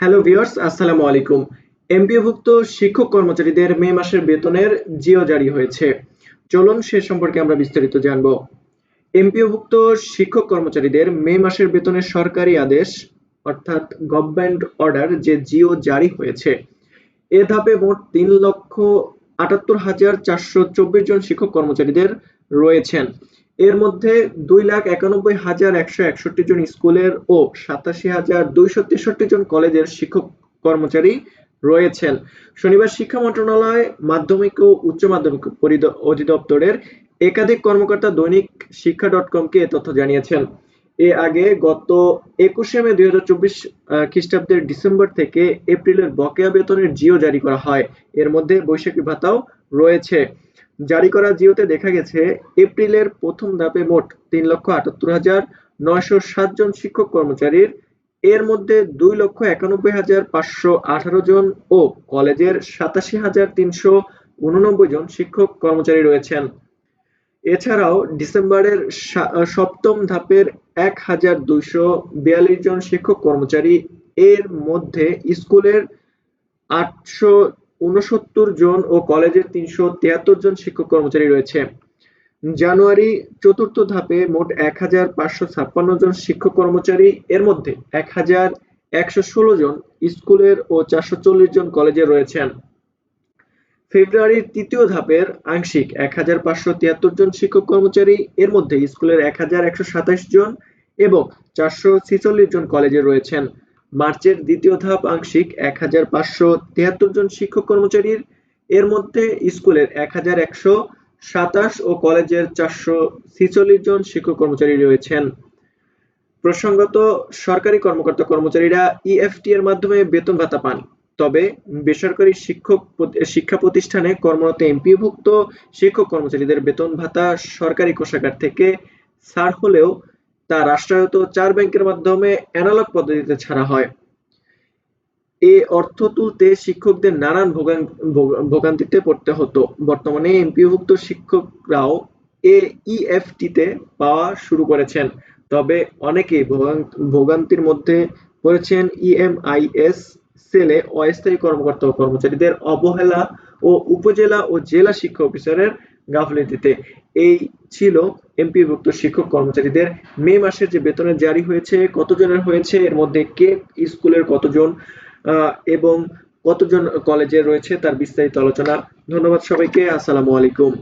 Hello viewers আসসালামু আলাইকুম। এমপিওভুক্ত শিক্ষক কর্মচারীদের মে মাসের বেতনের জিও জারি হয়েছে। চলুন সে সম্পর্কে আমরা বিস্তারিত জানব। এমপিওভুক্ত শিক্ষক কর্মচারীদের মে মাসের বেতনের সরকারি আদেশ, অর্থাৎ গভর্নমেন্ট অর্ডার যে জিও জারি হয়েছে। এ ধাপে মোট তিন লক্ষ আটাত্তর হাজার চারশো চব্বিশ জন শিক্ষক কর্মচারীদের রয়েছেন। এর মধ্যে দুই লাখ একানব্বই হাজার একশো একষট্টি জন স্কুলের ও সাতাশি হাজার দুইশো তেষট্টি জন কলেজের শিক্ষক কর্মচারী রয়েছেন। শনিবার শিক্ষা মন্ত্রণালয় মাধ্যমিক ও উচ্চ মাধ্যমিক অধিদপ্তরের একাধিক কর্মকর্তা দৈনিক শিক্ষা ডট কমকে এ তথ্য জানিয়েছেন। এ আগে গত একুশে মে দুই হাজার চব্বিশ খ্রিস্টাব্দের ডিসেম্বর থেকে এপ্রিলের বকেয়া বেতনের জিও জারি করা হয়। এর মধ্যে বৈশাখী ভাতাও রয়েছে। জারি করা জিওতে দেখা গেছে, এপ্রিলের প্রথম ধাপে মোট তিন লক্ষ আটাত্তর হাজার নয়শো জন শিক্ষক কর্মচারীর, এর মধ্যে দুই লক্ষ একানব্বই হাজার পাঁচশো আঠারো জন ও কলেজের সাতাশি হাজার তিনশো উননব্বই জন শিক্ষক কর্মচারী রয়েছেন। এছাড়াও ডিসেম্বরের সপ্তম ধাপের এক হাজার দুইশো বিয়াল্লিশ জন শিক্ষক কর্মচারী, এর মধ্যে স্কুলের আটশো উনসত্তর জন ও কলেজের তিনশো তিয়াত্তর জন শিক্ষক কর্মচারী রয়েছে। জানুয়ারি চতুর্থ ধাপে মোট এক হাজার পাঁচশো ছাপ্পান্ন জন শিক্ষক কর্মচারী, এর মধ্যে এক হাজার একশো ষোলো জন স্কুলের ও চারশো চল্লিশ জন কলেজে রয়েছেন। ফেব্রুয়ারির তৃতীয় ধাপের আংশিক এক হাজার পাঁচশো তিয়াত্তর জন শিক্ষক কর্মচারী, এর মধ্যে স্কুলের এক হাজার একশো সাতাশ জন এবং চারশো ছিচল্লিশ জন কলেজে রয়েছেন। মার্চের দ্বিতীয় ধাপ আংশিক এক হাজার পাঁচশো তিয়াত্তর জন শিক্ষক কর্মচারীর, এর মধ্যে স্কুলের এক হাজার একশো সাতাশ ও কলেজের চারশো ছিচল্লিশ জন শিক্ষক কর্মচারী রয়েছেন। প্রসঙ্গত, সরকারি কর্মকর্তা কর্মচারীরা ইএফটি এর মাধ্যমে বেতন ভাতা পান, তবে বেসরকারি শিক্ষক শিক্ষা প্রতিষ্ঠানে কর্মরত এমপিভুক্ত শিক্ষক কর্মচারীদের বেতন ভাতা সরকারি কোষাগার থেকে ছাড় হলেও তা রাষ্ট্রায়ত্ত চার ব্যাংকের মাধ্যমে অ্যানালগ পদ্ধতিতে ছাড়া হয়। এ অর্থ তুলতে শিক্ষকদের নানান ভোগান্তিতে পড়তে হতো। বর্তমানে এমপিভুক্ত শিক্ষকরাও এ ইএফটিতে পাওয়া শুরু করেছেন। তবে অনেকেই ভোগান্তির মধ্যে পড়েছেন ইএমআইএস সেলে অস্থায়ী কর্মকর্তা ও কর্মচারীদের অবহেলা ও উপজেলা ও জেলা শিক্ষা অফিসারের গাফিলতিতে। এই ছিল এমপিভুক্ত শিক্ষক কর্মচারীদের। মে মাসের যে বেতনের জারি হয়েছে, কতজনের হয়েছে, এর মধ্যে কে স্কুলের কতজন এবং কতজন কলেজে রয়েছে, তার বিস্তারিত আলোচনা। ধন্যবাদ সবাইকে, আসসালামু আলাইকুম।